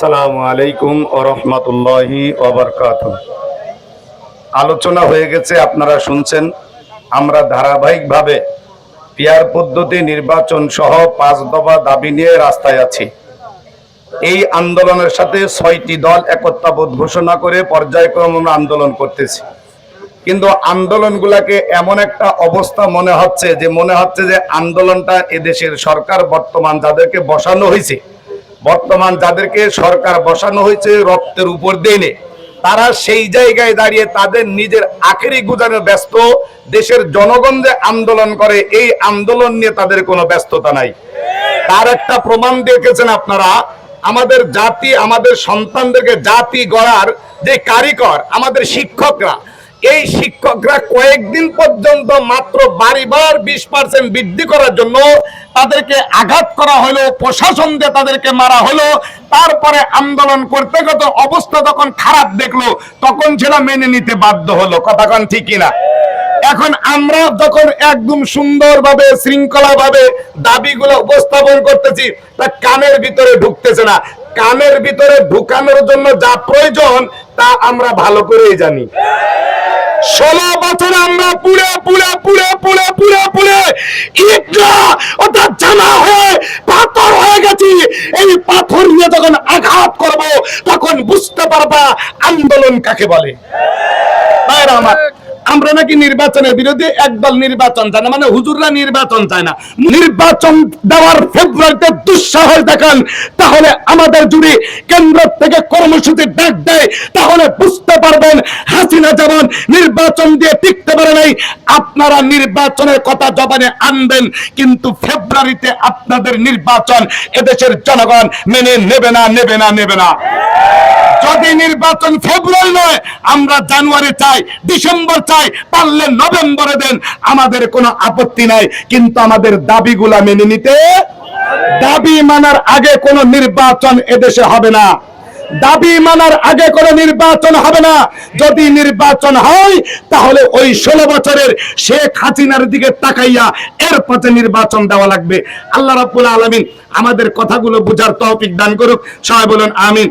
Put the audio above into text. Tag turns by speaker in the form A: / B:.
A: সালামু আলাইকুম ও রহমতুল্লাহি ওবরকাত আলোচনা হয়ে গেছে, আপনারা শুনছেন। আমরা ধারাবাহিকভাবে পিয়ার পদ্ধতি নির্বাচন সহ পাঁচ দফা দাবি নিয়ে রাস্তায় আছি। এই আন্দোলনের সাথে ছয়টি দল একত্রাবোধ ঘোষণা করে পর্যায়ক্রম আমরা আন্দোলন করতেছি। কিন্তু আন্দোলনগুলাকে এমন একটা অবস্থা মনে হচ্ছে যে, মনে হচ্ছে যে আন্দোলনটা এদেশের সরকার বর্তমান যাদেরকে বসানো হয়েছে বর্তমান যাদেরকে সরকার বসানো হয়েছে রক্তের উপর দেনে তারা সেই জায়গায় দাঁড়িয়ে তাদের নিজের আখেরি গুজারে ব্যস্ত, দেশের জনগণ যে আন্দোলন করে, এই আন্দোলন নিয়ে তাদের কোনো ব্যস্ততা নাই। তার একটা প্রমাণ দেখেছেন আপনারা, আমাদের জাতি, আমাদের সন্তানদেরকে জাতি গড়ার যে কারিগর, আমাদের শিক্ষকরা এই শিক্ষকরা কয়েকদিন পর্যন্ত মাত্র বাড়িবার বিশ পার্সেন্ট বৃদ্ধি করার জন্য তাদেরকে আঘাত করা হলো, প্রশাসন দিয়ে তাদেরকে মারা হলো। তারপরে আন্দোলন করতে কত অবস্থা যখন খারাপ দেখল, তখন সেটা মেনে নিতে বাধ্য হলো। কথা কন ঠিকই না এখন আমরা যখন একদম সুন্দরভাবে শৃঙ্খলা ভাবে দাবিগুলো উপস্থাপন করতেছি, তা কানের ভিতরে ঢুকতেছে না। কানের ভিতরে ঢুকানোর জন্য যা প্রয়োজন, তা আমরা ভালো করেই জানি। ষোলো বছর আমরা পুরে পুরে পুরে পুরে পুড়ে পুরে ইটরা অর্থাৎ জানা হয়ে পাথর হয়ে গেছি। এই পাথর নিয়ে যখন আঘাত করব, তখন বুঝতে পারবা আন্দোলন কাকে বলে। আমার আমরা নাকি নির্বাচনের বিরুদ্ধে একদল নির্বাচন চায় না মানে হুজুররা নির্বাচন চায় না। নির্বাচন দেওয়ার ফেব্রুয়ারিতে দুঃসাহস দেখান, তাহলে আমাদের যদি কেন্দ্র থেকে কর্মসূচি ডাক দেয়, তাহলে বুঝতে পারবেন হাসিনা যেমন নির্বাচন দিয়ে টিকতে পারে নাই, আপনারা নির্বাচনের কথা জবানে আনবেন, কিন্তু ফেব্রুয়ারিতে আপনাদের নির্বাচন এদেশের জনগণ মেনে নেবে না নেবে না নেবে না। যদি নির্বাচন ফেব্রুয়ারি নয়, আমরা জানুয়ারি চাই, ডিসেম্বর চাই, পারলে নভেম্বরে দেন, আমাদের কোনো আপত্তি নাই। কিন্তু আমাদের দাবিগুলা মেনে নিতে দাবি মানার আগে কোনো নির্বাচন এদেশে হবে না। দাবি মানার আগে কোনো নির্বাচন হবে না। যদি নির্বাচন হয়, তাহলে ওই ষোলো বছরের শেখ হাসিনার দিকে তাকাইয়া এর পথে নির্বাচন দেওয়া লাগবে। আল্লাহ রাব্বুল আলামিন আমাদের কথাগুলো বুঝার তৌফিক দান করুক। সবাই বলুন, আমিন।